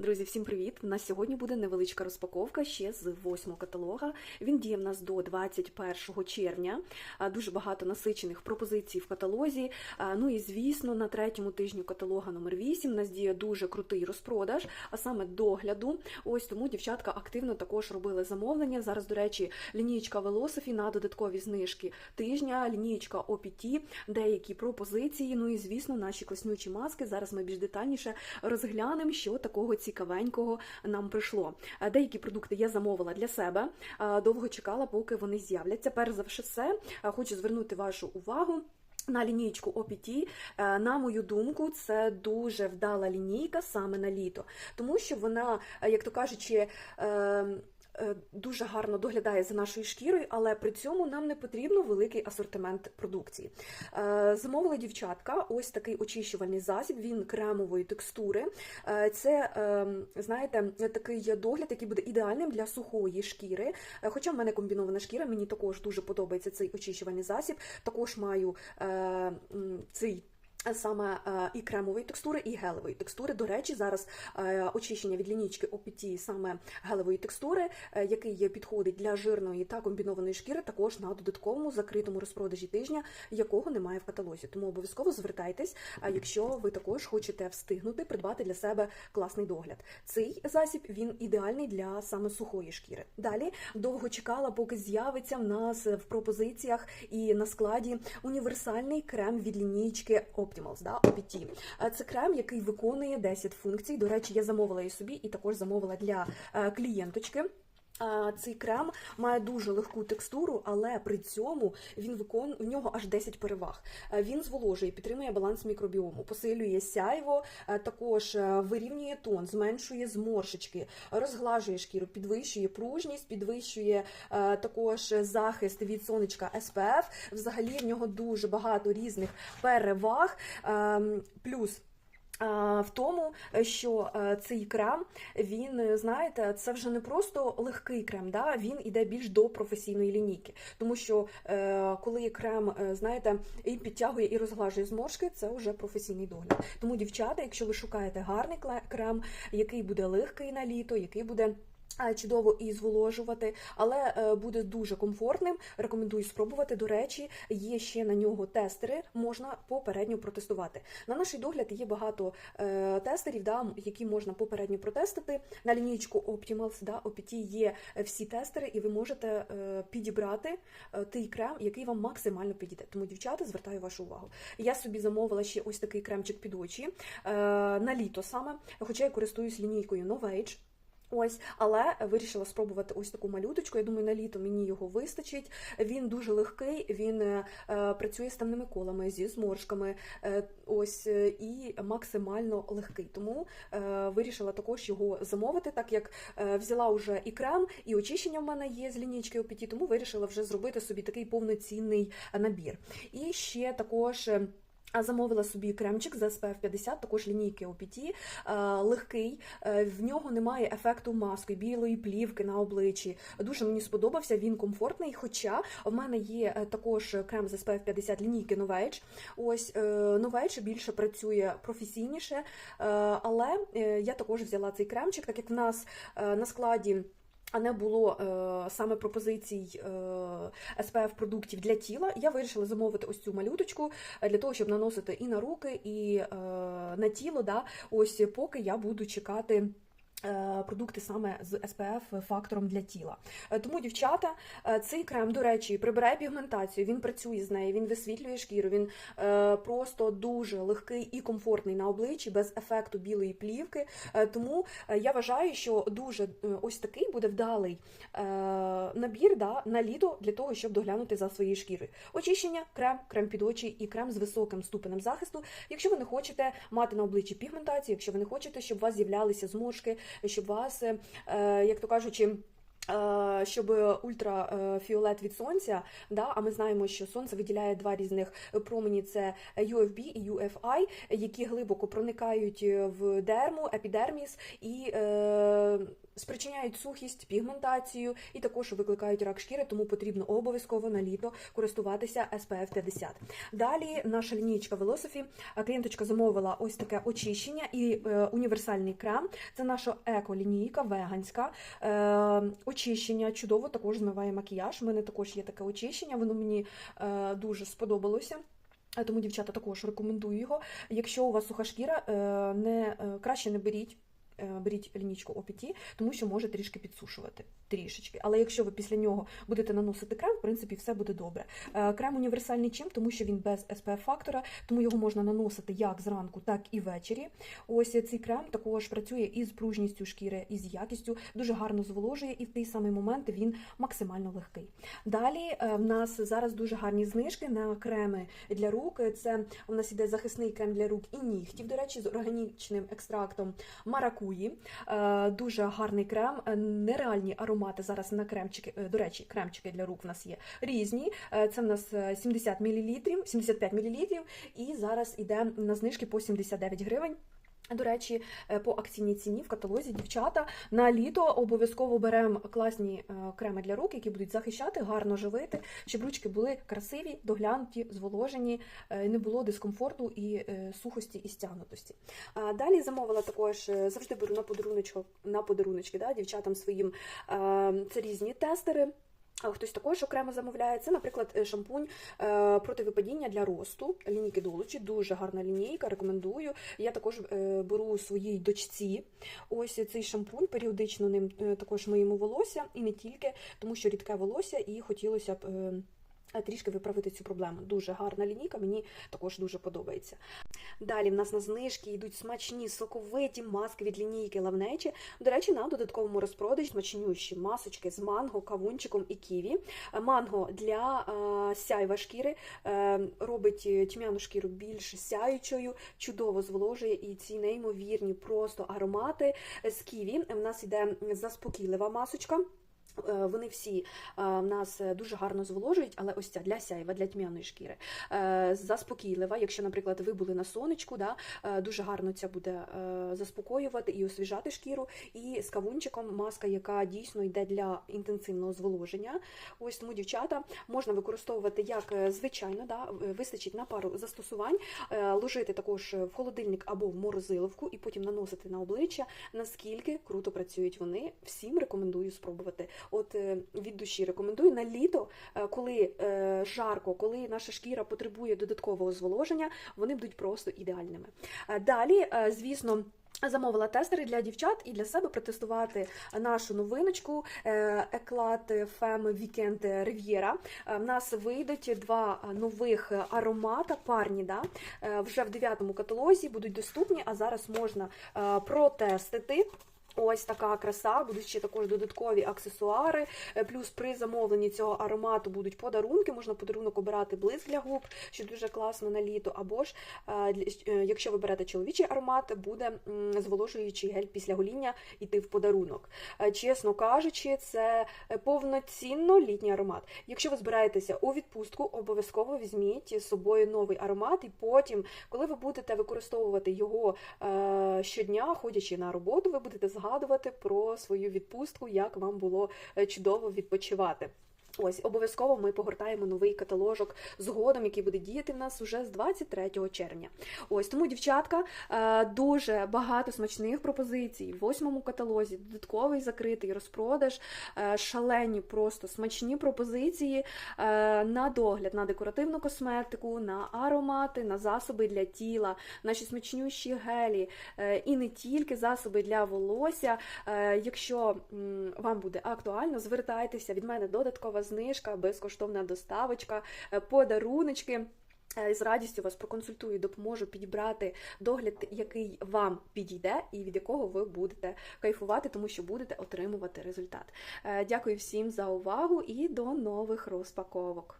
Друзі, всім привіт! У нас сьогодні буде невеличка розпаковка ще з восьмого каталога. Він діє в нас до 21 червня. Дуже багато насичених пропозицій в каталозі. Ну і звісно, на третьому тижні каталога номер 8 у нас діє дуже крутий розпродаж, а саме догляду. Ось тому дівчатка активно також робили замовлення. Зараз, до речі, лінієчка Велософі на додаткові знижки тижня, лінієчка OPT, деякі пропозиції. Ну і звісно, наші класнючі маски. Зараз ми більш детальніше розглянемо, що такого цікавенького нам прийшло. Е, Деякі продукти я замовила для себе, е, довго чекала, поки вони з'являться. Перш за все, е, хочу звернути вашу увагу. На лінійку OPT, на мою думку, це дуже вдала лінійка саме на літо, тому що вона, як то кажучи, е, е, дуже гарно доглядає за нашою шкірою, але при цьому нам не потрібно великий асортимент продукції. Е, Замовила дівчатка ось такий очищувальний засіб, він кремової текстури. Е, Це, е, знаєте, такий догляд, який буде ідеальним для сухої шкіри. Е, Хоча в мене комбінована шкіра, мені також дуже подобається цей очищувальний засіб. Також маю е, цей. Саме е, і кремової текстури, і гелевої текстури. До речі, зараз е, очищення від лінічки OPT саме гелевої текстури, е, який підходить для жирної та комбінованої шкіри, також на додатковому закритому розпродажі тижня, якого немає в каталозі. Тому обов'язково звертайтесь, якщо ви також хочете встигнути придбати для себе класний догляд. Цей засіб він ідеальний для саме сухої шкіри. Далі довго чекала, поки з'явиться в нас в пропозиціях і на складі універсальний крем від лінійки Optimals, да, OPT. Е, Це крем, який виконує 10 функцій. До речі, я замовила її собі і також замовила для е, клієнточки. Цей крем має дуже легку текстуру, але при цьому він викон... в нього аж 10 переваг. Е, Він зволожує, підтримує баланс мікробіому, посилює сяйво, е, також е, вирівнює тон, зменшує зморшечки, розглажує шкіру, підвищує пружність, підвищує також захист від сонечка SPF. Взагалі в нього дуже багато різних переваг. Ем, Плюс. В тому, що е, цей крем, він, е, знаєте, це вже не просто легкий крем, да? він іде більш до професійної лінійки. Тому що е, коли крем, е, знаєте, і підтягує і розглажує зморшки, це вже професійний догляд. Тому, дівчата, якщо ви шукаєте гарний крем, який буде легкий на літо, який буде. Е, Чудово і зволожувати, але е, буде дуже комфортним. Рекомендую спробувати. До речі, є ще на нього тестери, можна попередньо протестувати. На наш догляд є багато е, тестерів, да, які можна попередньо протестити. На лінійку Optimals, да, OPT є всі тестери, і ви можете підібрати той крем, який вам максимально підійде. Тому, дівчата, звертаю вашу увагу. Я собі замовила ще ось такий кремчик під очі на літо саме, хоча я користуюсь лінійкою Novage. Ось, але вирішила спробувати ось таку малюточку. Я думаю, на літо мені його вистачить. Він дуже легкий, він е, е, працює з темними колами, зі зморшками, е, ось е, і максимально легкий. Тому е, вирішила також його замовити, так як е, взяла вже і крем, і очищення в мене є з лінійки OPT, тому вирішила вже зробити собі такий повноцінний набір. І ще також. Замовила собі кремчик з SPF 50, також лінійки OPT, е, легкий, е, в нього немає ефекту маски, білої плівки на обличчі. Дуже мені сподобався, він комфортний. Хоча в мене є е, також крем з SPF 50 лінійки Novage. Ось Novage більше працює професійніше, але я також взяла цей кремчик, так як в нас на складі. А не було е, саме пропозицій е, SPF продуктів для тіла. Я вирішила замовити ось цю малюточку е, для того, щоб наносити і на руки, і е, на тіло. Да, ось поки я буду чекати. Е, Продукти саме з SPF фактором для тіла. Е, Тому, дівчата, е, цей крем, до речі, прибирає пігментацію, він працює з нею, він висвітлює шкіру, він просто дуже легкий і комфортний на обличчі, без ефекту білої плівки. Тому я вважаю, що дуже ось такий буде вдалий набір да, на літо для того, щоб доглянути за своєю шкірою. Очищення, крем, крем під очі і крем з високим ступенем захисту. Якщо ви не хочете мати на обличчі пігментацію, якщо ви не хочете, щоб у вас з'являлися зморшки, щоб вас, е, е, як то кажучи, Щоб ультрафіолет від сонця, да, а ми знаємо, що сонце виділяє два різних промені: це UFB і UFI, які глибоко проникають в дерму, епідерміс і е, спричиняють сухість, пігментацію і також викликають рак шкіри, тому потрібно обов'язково на літо користуватися SPF 50. Далі наша лінійка Velocity. А Клієнточка замовила ось таке очищення і е, універсальний крем. Це наша еко-лінійка, веганська. Е, очищення чудово також змиває макіяж. У мене також є таке очищення, воно мені е, дуже сподобалося. Е, Тому, дівчата, також рекомендую його. Якщо у вас суха шкіра, е, не, е, краще не беріть. Е, Беріть лінічку OPT, тому що може трішки підсушувати. Трішечки. Але якщо ви після нього будете наносити крем, в принципі, все буде добре. Е, Крем універсальний чим, тому що він без SPF фактора, тому його можна наносити як зранку, так і ввечері. Ось цей крем також працює із пружністю шкіри, і з якістю, дуже гарно зволожує, і в той самий момент він максимально легкий. Далі е, в нас зараз дуже гарні знижки на креми для рук. Це у нас іде захисний крем для рук і нігтів, до речі, з органічним екстрактом маракуї. Е, Дуже гарний крем, е, нереальні аромати зараз на кремчики. Е, До речі, кремчики для рук в нас є різні. Це в нас е, 70 мл, 75 мл, і зараз іде на знижки по 79 гривень. До речі, е, по акційній ціні в каталозі дівчата на літо обов'язково беремо класні е, креми для рук, які будуть захищати, гарно живити, щоб ручки були красиві, доглянуті, зволожені, е, не було дискомфорту і сухості і стягнутості. А Далі замовила також завжди беру на подаруночку на подаруночки да, дівчатам своїм е, це різні тестери. Хтось також окремо замовляє. Це, наприклад, е, шампунь е, проти випадіння для росту. Лінійки Долучі, дуже гарна лінійка, рекомендую. Я також е, беру своїй дочці ось цей шампунь, періодично ним також миємо волосся, і не тільки, тому що рідке волосся, і хотілося б. Трішки виправити цю проблему. Дуже гарна лінійка, мені також дуже подобається. Далі в нас на знижки йдуть смачні соковиті маски від лінійки Лавнечі. До речі, на додатковому розпродажі смачнющі масочки з манго, кавунчиком і ківі. Манго для е, сяйва шкіри е, робить тьмяну шкіру більш сяючою, чудово зволожує і ці неймовірні просто аромати з ківі. В нас іде заспокійлива масочка. Е, Вони всі е, в нас дуже гарно зволожують, але ось ця для сяйва, для тьмяної шкіри. Е, Заспокійлива, якщо, наприклад, ви були на сонечку, да, е, дуже гарно ця буде е, заспокоювати і освіжати шкіру. І з кавунчиком маска, яка дійсно йде для інтенсивного зволоження. Ось тому, дівчата, можна використовувати як е, звичайно, да, е, вистачить на пару застосувань, е, ложити також в холодильник або в морозиловку і потім наносити на обличчя. Наскільки круто працюють вони, всім рекомендую спробувати. От е, від душі рекомендую на літо, е, коли е, жарко, коли наша шкіра потребує додаткового зволоження, вони будуть просто ідеальними. Далі, звісно. Замовила тестери для дівчат і для себе протестувати нашу новиночку е, Еклад Femme Weekend Riviera. Е, В нас вийдуть два нових аромата, парні, да? вже в дев'ятому каталозі будуть доступні, а зараз можна протестити. Ось така краса, будуть ще також додаткові аксесуари. Е, Плюс при замовленні цього аромату будуть подарунки. Можна подарунок обирати блиск для губ, що дуже класно на літо. Або ж, е, е, якщо ви берете чоловічий аромат, буде зволожуючий гель після гоління йти в подарунок. Чесно кажучи, це повноцінно літній аромат. Якщо ви збираєтеся у відпустку, обов'язково візьміть з собою новий аромат, і потім, коли ви будете використовувати його щодня, ходячи на роботу, ви будете згадувати про свою відпустку, як вам було е, чудово відпочивати. Ось обов'язково ми погортаємо новий каталожок згодом, який буде діяти в нас уже з 23 червня. Ось тому, дівчатка, е, дуже багато смачних пропозицій в восьмому каталозі, додатковий закритий розпродаж, е, шалені, просто смачні пропозиції е, на догляд, на декоративну косметику, на аромати, на засоби для тіла, наші смачнющі гелі і не тільки засоби для волосся. Якщо вам буде актуально, звертайтеся від мене додаткова знижка, безкоштовна доставочка, е, подаруночки. Е, З радістю вас проконсультую, допоможу підібрати догляд, який вам підійде, і від якого ви будете кайфувати, тому що будете отримувати результат. Е, Дякую всім за увагу і до нових розпаковок.